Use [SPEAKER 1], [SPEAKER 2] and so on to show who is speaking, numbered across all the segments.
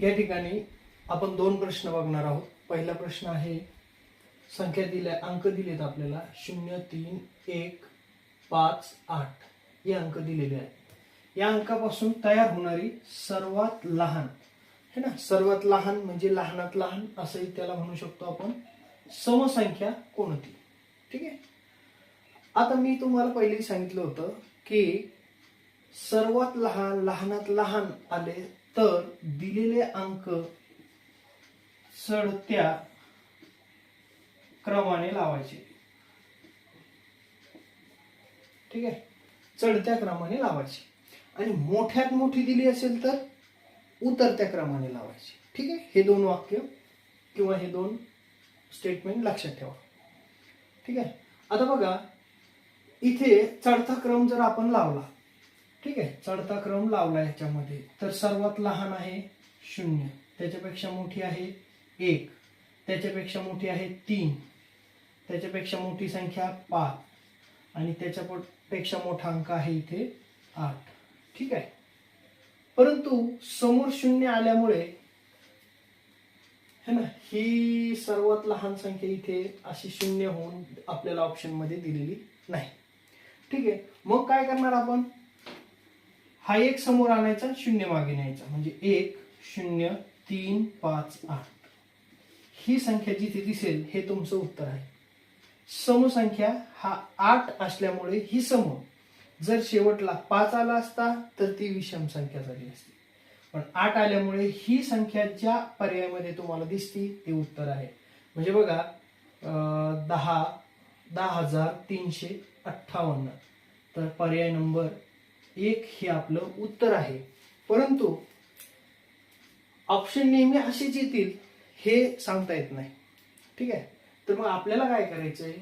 [SPEAKER 1] या ठिकाणी आपण दोन प्रश्न बघणार आहोत. पहिला प्रश्न आहे संख्या दिल्या अंक दिलेत आपल्याला. शून्य तीन एक पाच आठ हे अंक दिलेले आहेत. या अंकापासून तयार होणारी सर्वात लहान है ना? सर्वात लहान म्हणजे लहानात लहान असंही त्याला म्हणू शकतो आपण. समसंख्या कोणती? ठीक आहे? आता मी तुम्हाला पहिले सांगितलं होतं की सर्वात लहान लहानात लहान आले तर दिलेले अंक चढत्या क्रमाने लावायचे. ठीक आहे? चढत्या क्रमाने लावायचे. आणि मोठ्यात मोठी दिली असेल तर उतरत्या क्रमाने लावायची. ठीक आहे? हे दोन वाक्य किंवा हे दोन स्टेटमेंट लक्षात ठेवा. ठीक आहे? आता बघा इथे चढता क्रम जर आपण लावला ठीक आहे चढता क्रम लावला याच्यामध्ये तर सर्वात लहान आहे शून्य. त्याच्यापेक्षा मोठी आहे एक. त्याच्यापेक्षा मोठी आहे तीन. त्याच्यापेक्षा मोठी संख्या पाच. आणि त्याच्यापेक्षा मोठा अंक आहे इथे आठ. ठीक आहे? परंतु समोर शून्य आल्यामुळे है ना ही सर्वात लहान संख्या इथे अशी शून्य होऊन आपल्याला ऑप्शनमध्ये दिलेली नाही. ठीक आहे? मग काय करणार आपण? हा एक समोर आणायचा शून्य मागे न्यायचा. म्हणजे एक शून्य तीन पाच आठ. ही संख्या जिथे दिसेल हे तुमचं उत्तर आहे. समसंख्या हा आठ असल्यामुळे ही सम जर शेवटला पाच आला असता तर ती विषम संख्या झाली असती. पण आठ आल्यामुळे ही संख्या ज्या पर्यायामध्ये तुम्हाला दिसती ते उत्तर आहे. म्हणजे बघा दहा दहा हजार तीनशे अठ्ठावन्न. तर पर्याय नंबर एक हे आपलं उत्तर आहे. परंतु ऑप्शन नेहमी असेच येतील हे सांगता येत नाही. ठीक आहे? तर मग आपल्याला काय करायचंय?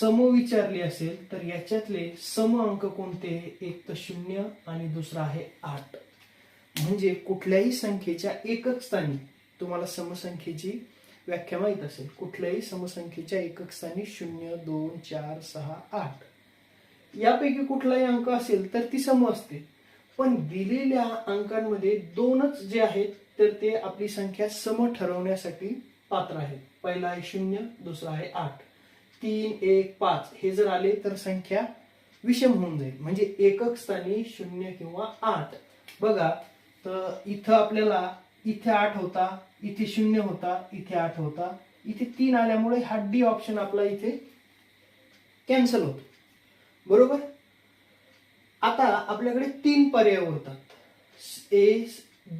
[SPEAKER 1] सम विचारली असेल तर याच्यातले सम अंक कोणते? एक तर शून्य आणि दुसरा आहे आठ. म्हणजे कुठल्याही संख्येच्या एकक स्थानी तुम्हाला समसंख्येची व्याख्या माहीत असेल कुठल्याही समसंख्येच्या एकक स्थानी शून्य दोन चार सहा आठ. यापैकी कुठलाही अंक असेल तर ती सम असते. पण दिलेल्या अंकांमध्ये दोनच जे आहेत तर ते आपली संख्या सम ठरवण्यासाठी पात्र आहेत. पहिला आहे शून्य दुसरा आहे आठ. तीन एक पाच हे जर आले तर संख्या विषम होऊन जाईल. म्हणजे एकक स्थानी शून्य किंवा आठ. बघा तर इथं आपल्याला इथे आठ होता इथे शून्य होता इथे आठ होता इथे तीन आल्यामुळे हा डी ऑप्शन आपला इथे कॅन्सल होतो. बरोबर? आता आपल्याकडे तीन पर्याय उरतात ए